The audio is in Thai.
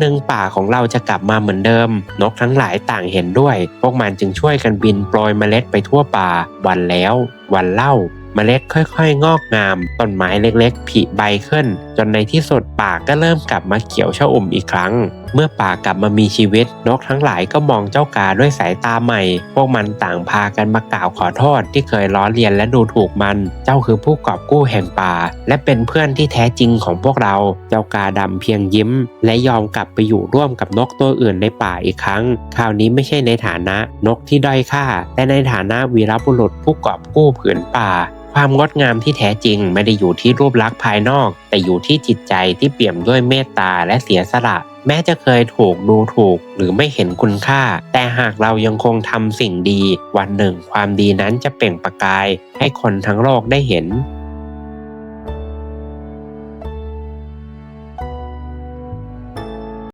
หนึ่งป่าของเราจะกลับมาเหมือนเดิม นกทั้งหลายต่างเห็นด้วย พวกมันจึงช่วยกันบินโปรยเมล็ดไปทั่วป่า วันแล้ว วันเล่าเมล็ดค่อยๆ งอกงาม ต้นไม้เล็กๆ ผลิใบขึ้น จนในที่สุดป่าก็เริ่มกลับมาเขียวชอุ่มอีกครั้งเมื่อป่ากลับมามีชีวิต นกทั้งหลายก็มองเจ้ากาด้วยสายตาใหม่ พวกมันต่างพากันมากล่าวขอโทษที่เคยล้อเลียนและดูถูกมัน เจ้าคือผู้กอบกู้แห่งป่า และเป็นเพื่อนที่แท้จริงของพวกเรา เจ้ากาดำเพียงยิ้ม และยอมกลับไปอยู่ร่วมกับนกตัวอื่นในป่าอีกครั้ง คราวนี้ไม่ใช่ในฐานะนกที่ด้อยค่า แต่ในฐานะวีรบุรุษผู้กอบกู้ผืนป่าความงดงามที่แท้จริงไม่ได้อยู่ที่รูปลักษณ์ภายนอก แต่อยู่ที่จิตใจที่เปี่ยมด้วยเมตตาและเสียสละ แม้จะเคยถูกดูถูกหรือไม่เห็นคุณค่า แต่หากเรายังคงทำสิ่งดี วันหนึ่งความดีนั้นจะเปล่งประกาย ให้คนทั้งโลกได้เห็น